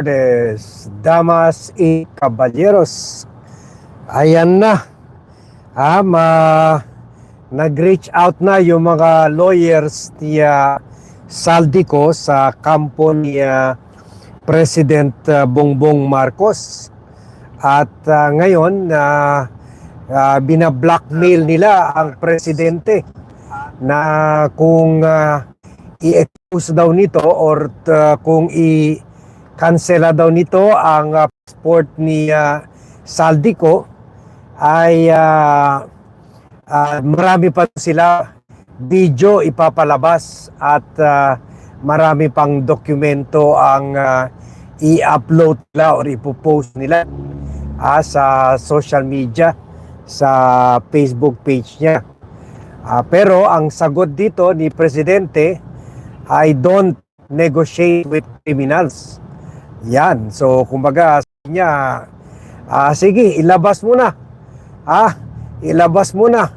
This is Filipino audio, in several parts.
tardes, damas y caballeros. Ayan na. Ah, ma nag-reach out na yung mga lawyers ni ah, Saldico sa kampo ni President ah, Bongbong Marcos. At ah, ngayon na bina-blackmail nila ang presidente na kung ah, i-expose daw nito or ah, kung i kansela daw nito ang uh, passport ni uh, Saldico ay uh, uh, marami pa sila video ipapalabas at uh, marami pang dokumento ang uh, i-upload nila or ipopost nila uh, sa social media sa Facebook page niya. Uh, pero ang sagot dito ni Presidente I don't negotiate with criminals. Yan. So, kumbaga, niya, ah, sige, ilabas mo na. Ah, ilabas mo na.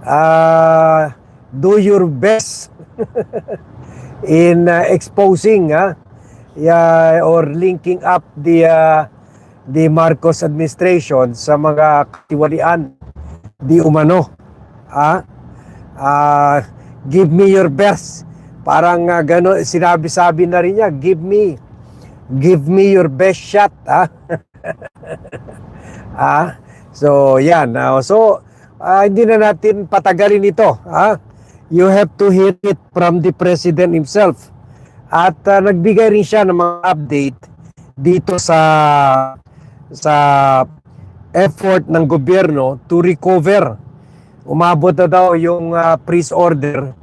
Ah, do your best in uh, exposing ah, yeah, or linking up the uh, the Marcos administration sa mga katiwalian di umano. Ah, ah, give me your best. Parang uh, gano, sinabi-sabi na rin niya, give me give me your best shot ah ah so yan. Ah, so ah, hindi na natin patagalin ito ah you have to hear it from the president himself. At ah, nagbigay rin siya ng mga update dito sa sa effort ng gobyerno to recover. Umabot na daw yung uh, freeze order.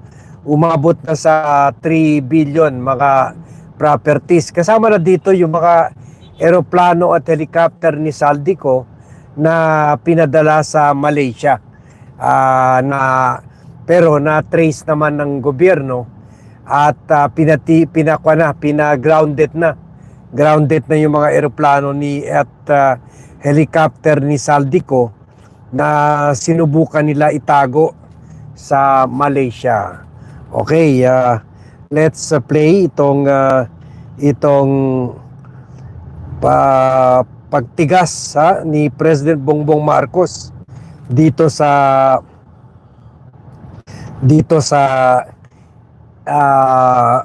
Umabot na sa 3 billion mga properties. Kasama na dito yung mga eroplano at helicopter ni Saldico na pinadala sa Malaysia. Ah, na pero na trace naman ng gobyerno at uh, pinati pinakwa na, pina-grounded na. Grounded na yung mga eroplano ni at ah, helicopter ni Saldico na sinubukan nila itago sa Malaysia. Okay, uh, let's uh, play itong uh, itong pa, pagtigas ha, ni President Bongbong Marcos dito sa dito sa uh,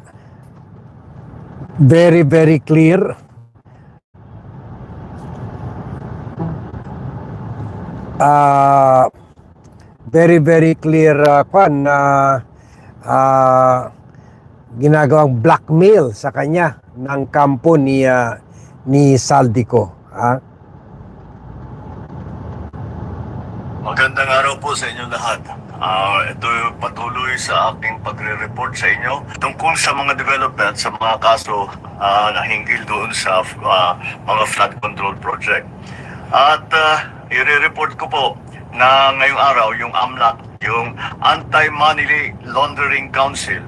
very very clear. Uh, very very clear uh, kwan na uh, ginagawang blackmail sa kanya ng kampo ni uh, ni Saldico. Ha? Magandang araw po sa inyo lahat. Ah, ito patuloy sa aking pagre-report sa inyo tungkol sa mga development sa mga kaso ah, na hinggil doon sa ah, mga flood control project. At ah, i-report ko po na ngayong araw yung AMLAC, yung Anti-Money Laundering Council,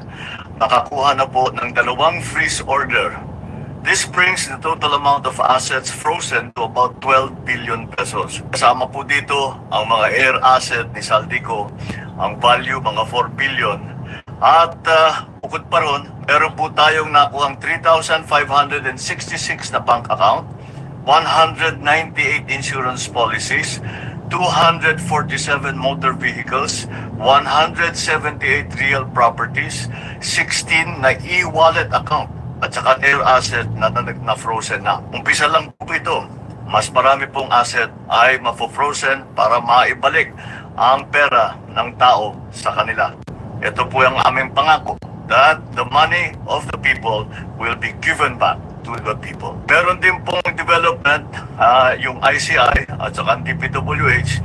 nakakuha na po ng dalawang freeze order This brings the total amount of assets frozen to about 12 billion pesos. Kasama po dito ang mga air asset ni Saldico, ang value mga 4 billion. At uh, bukod pa ron, meron po tayong nakuhang 3,566 na bank account, 198 insurance policies, 247 motor vehicles, 178 real properties, 16 na e-wallet account at saka air asset na, na, na frozen na. Umpisa lang po ito. Mas marami pong asset ay mafo-frozen para maibalik ang pera ng tao sa kanila. Ito po ang aming pangako that the money of the people will be given back to the people. Meron din pong development, ah, yung ICI at saka ang DPWH,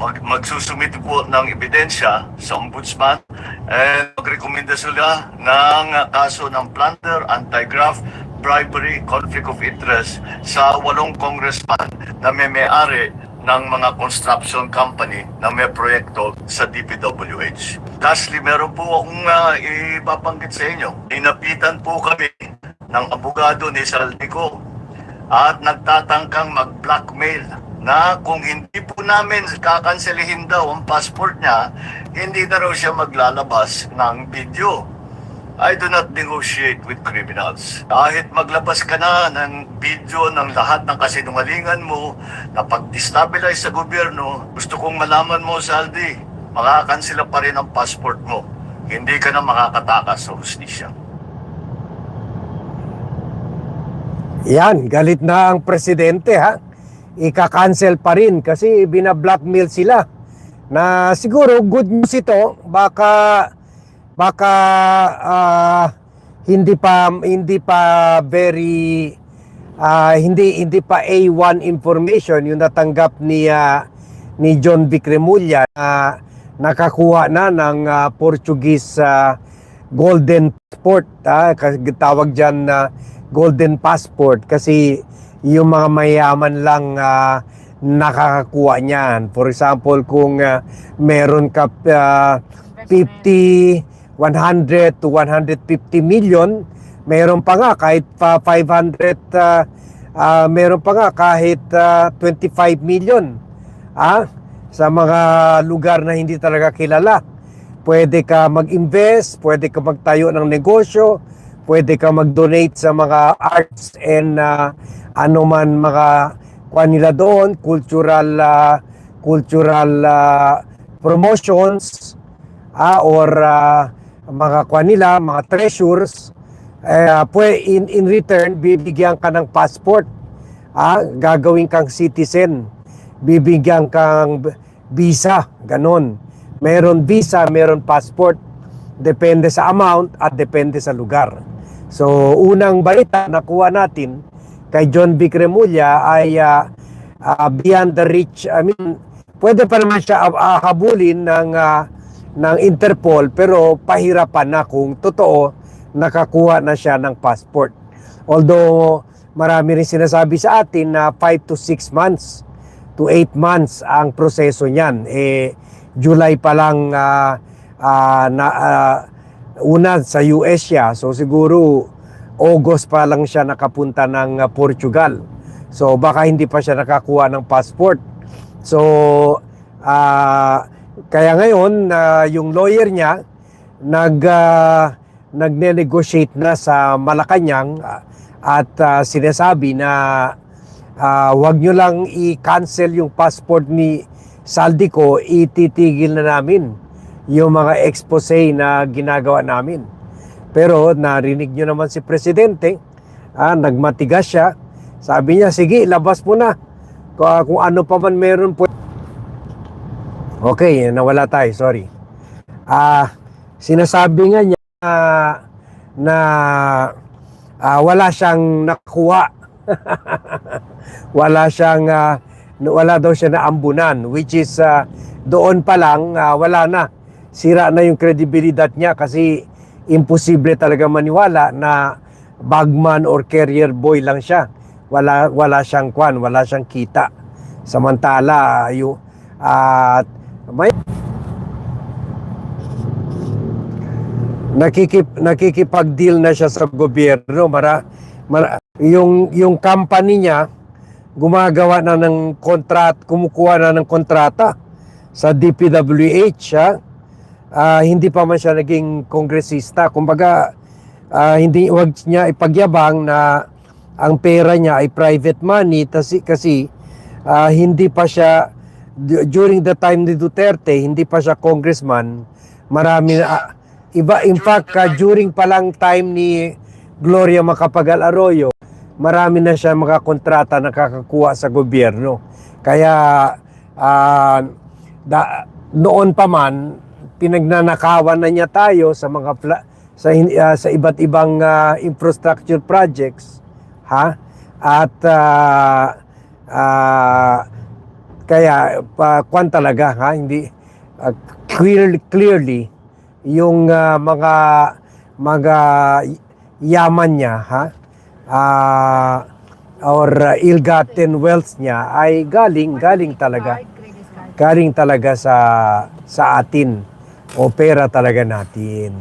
mag magsusumit po ng ebidensya sa ombudsman and magrekomenda sila ng kaso ng plunder, anti-graft, bribery, conflict of interest sa walong congressman na may may-ari ng mga construction company na may proyekto sa DPWH. Lastly, meron po akong uh, ipapanggit sa inyo. Inapitan po kami ng abogado ni Saldico at nagtatangkang mag-blackmail na kung hindi po namin kakanselihin daw ang passport niya, hindi na raw siya maglalabas ng video. I do not negotiate with criminals. Kahit maglabas ka na ng video ng lahat ng kasinungalingan mo na pag-destabilize sa gobyerno, gusto kong malaman mo, Saldi, makakansila pa rin ang passport mo. Hindi ka na makakatakas sa hustisya. Yan, galit na ang presidente ha. Ika-cancel pa rin kasi bina-blackmail sila. Na siguro good news ito, baka baka ah, hindi pa hindi pa very ah, hindi hindi pa A1 information yung natanggap ni ah, ni John Vic Remulla na nakakuha na ng ah, Portuguese ah, golden passport kasi tawag diyan na golden passport kasi yung mga mayaman lang ah, nakakakuha niyan. For example, kung ah, meron ka ah, 50, 100 to 150 million, meron pa nga kahit pa 500 ah, ah, meron pa nga kahit ah, 25 million ah, sa mga lugar na hindi talaga kilala. Pwede ka mag-invest, pwede ka magtayo ng negosyo, pwede ka mag-donate sa mga arts and ah, ano man mga kuha nila doon, cultural ah, cultural ah, promotions ah, or ah, mga kuha nila, mga treasures eh, pwe, in, in return, bibigyan ka ng passport. Ah, gagawin kang citizen. Bibigyan kang visa. Ganon. Meron visa, meron passport. Depende sa amount at depende sa lugar. So, unang balita nakuha natin kay John Remulla ay ah, ah, beyond the reach. I mean, pwede pa naman siya ah, habulin ng ah, ng Interpol pero pahirapan na kung totoo nakakuha na siya ng passport. Although marami rin sinasabi sa atin na 5 to 6 months to 8 months ang proseso niyan. Eh July pa lang ah, ah, na ah, una sa US siya. So siguro August pa lang siya nakapunta ng ah, Portugal. So baka hindi pa siya nakakuha ng passport. So ah, kaya ngayon ah, yung lawyer niya nag ah, nagne-negotiate na sa Malacanang ah, at ah, sinasabi na ah, wag nyo lang i-cancel yung passport ni Saldico, ititigil na namin yung mga expose na ginagawa namin. Pero narinig nyo naman si Presidente, ah, nagmatigas siya. Sabi niya, sige, labas mo na. Kung, kung ano pa man meron po. Okay, nawala tayo, sorry. Ah, sinasabi nga niya ah, na ah, wala siyang nakuha. wala siyang ah, wala daw siya na ambunan which is ah, doon pa lang ah, wala na. Sira na yung kredibilidad niya kasi imposible talaga maniwala na bagman or carrier boy lang siya. Wala wala siyang kwan, wala siyang kita. Samantala, yung at may nakikip nakikipag-deal na siya sa gobyerno mara yung yung company niya gumagawa na ng kontrat kumukuha na ng kontrata sa DPWH ha? Ah, hindi pa man siya naging kongresista. Kumbaga ah, hindi wag niya ipagyabang na ang pera niya ay private money kasi kasi ah, hindi pa siya during the time ni Duterte hindi pa siya congressman. Marami na ah, iba in fact ah, during pa lang time ni Gloria Macapagal Arroyo marami na siya mga kontrata nakakakuha sa gobyerno. Kaya ah, da, noon pa man pinagnanakawan na niya tayo sa mga pla- sa ah, sa iba't ibang ah, infrastructure projects ha? At ah, ah, kaya pa kwan talaga ha? Hindi ah, clearly clearly yung ah, mga mga yaman niya ha? Ah, or ah, ill-gotten wealth niya ay galing galing talaga. Galing talaga sa sa atin o pera talaga natin.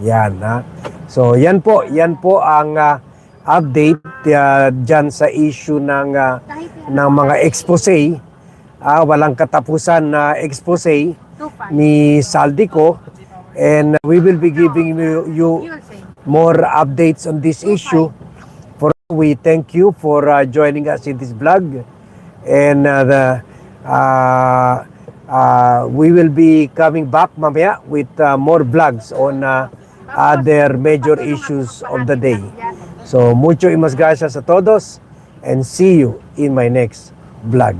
Yan ha? So yan po yan po ang ah, update uh, dyan sa issue ng ah, ng mga expose. Ah, walang katapusan na expose ni Saldico And we will be giving you, you more updates on this issue. For we thank you for uh, joining us in this vlog, and uh, the, uh, uh, we will be coming back mamaya with uh, more vlogs on uh, other major issues of the day. So mucho imas gracias a todos and see you in my next vlog.